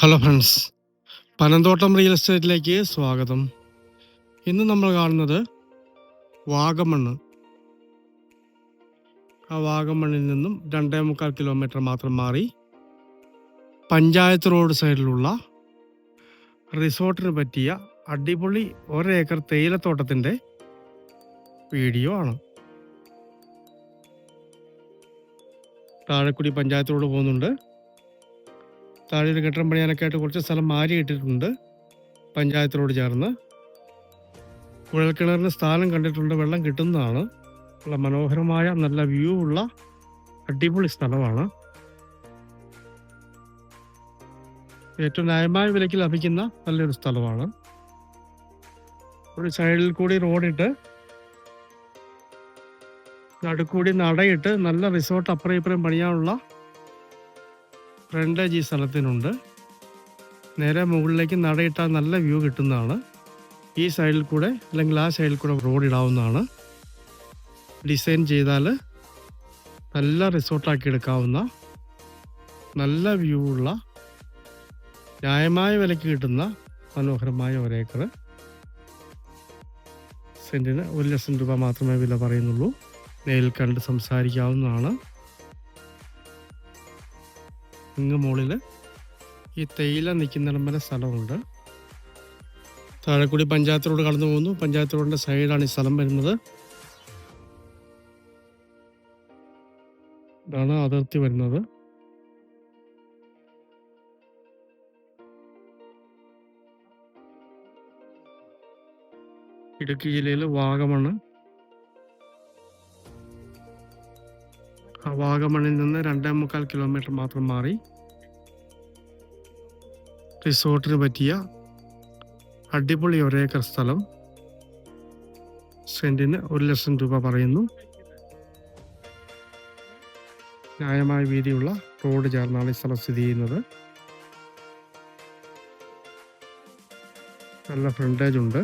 Hello friends Panamthottam real എസ്റ്റേറ്റിലേക്ക് സ്വാഗതം. ഇന്ന് നമ്മൾ കാണുന്നത് വാഗമണ്ണ്. ആ വാഗമണ്ണിൽ നിന്നും രണ്ടേ മുക്കാൽ കിലോമീറ്റർ മാത്രം മാറി പഞ്ചായത്ത് റോഡ് സൈഡിലുള്ള റിസോർട്ടിന് പറ്റിയ അടിപൊളി ഒരേക്കർ തേയിലത്തോട്ടത്തിന്റെ വീഡിയോ ആണ്. താഴെക്കുടി പഞ്ചായത്ത് റോഡ് പോകുന്നുണ്ട്. താഴെ ഒരു കെട്ടിടം പണിയാനൊക്കെ ആയിട്ട് കുറച്ച് സ്ഥലം മാറി ഇട്ടിട്ടുണ്ട്. പഞ്ചായത്ത് റോഡ് ചേർന്ന്. കുഴൽക്കിണറിന് സ്ഥാനം കണ്ടിട്ടുണ്ട്. വെള്ളം കിട്ടുന്നതാണ്. നല്ല മനോഹരമായ നല്ല വ്യൂ ഉള്ള അടിപൊളി സ്ഥലമാണ്. ഏറ്റവും ന്യായമായ വിലയ്ക്ക് ലഭിക്കുന്ന നല്ലൊരു സ്ഥലമാണ്. ഒരു സൈഡിൽ കൂടി റോഡിട്ട് നടുക്കൂടി നടയിട്ട് നല്ല റിസോർട്ട് അപ്പുറം ഇപ്പുറം പണിയാനുള്ള ഫ്രണ്ടേജ് ഈ സ്ഥലത്തിനുണ്ട്. നേരെ മുകളിലേക്ക് നടയിട്ടാൽ നല്ല വ്യൂ കിട്ടുന്നതാണ്. ഈ സൈഡിൽ കൂടെ അല്ലെങ്കിൽ ആ സൈഡിൽ കൂടെ റോഡ് ഇടാവുന്നതാണ്. ഡിസൈൻ ചെയ്താൽ നല്ല റിസോർട്ടാക്കി എടുക്കാവുന്ന നല്ല വ്യൂ ഉള്ള ന്യായമായ വിലയ്ക്ക് കിട്ടുന്ന മനോഹരമായ ഒരേക്കർ സെന്റിന് ഒരു ലക്ഷം രൂപ മാത്രമേ വില പറയുന്നുള്ളൂ. നേരിൽ കണ്ട് സംസാരിക്കാവുന്നതാണ്. ഇങ്ങ് മുകളിൽ ഈ തേയില നിൽക്കുന്നിടം വരെ സ്ഥലമുണ്ട്. താഴെക്കൂടി പഞ്ചായത്ത് റോഡ് കടന്നു പോകുന്നു. പഞ്ചായത്ത് റോഡിന്റെ സൈഡാണ് ഈ സ്ഥലം വരുന്നത്. ഇതാണ് അതിർത്തി വരുന്നത്. ഇടുക്കി ജില്ലയിൽ വാഗമണ് വാഗമണിൽ നിന്ന് രണ്ടേ മുക്കാൽ കിലോമീറ്റർ മാത്രം മാറി റിസോർട്ടിന് പറ്റിയ അടിപൊളി ഒരേക്കർ സ്ഥലം. സെന്റിന് ഒരു ലക്ഷം രൂപ പറയുന്നു. ന്യായമായ വീതിയുള്ള റോഡ് ചേർന്നാണ് ഈ സ്ഥലം സ്ഥിതി ചെയ്യുന്നത്. നല്ല ഫ്രണ്ടേജ് ഉണ്ട്.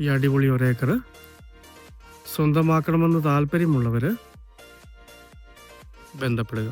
ഈ അടിപൊളി ഒരേക്കർ സ്വന്തമാക്കണമെന്ന് താല്പര്യമുള്ളവർ ബന്ധപ്പെടുക.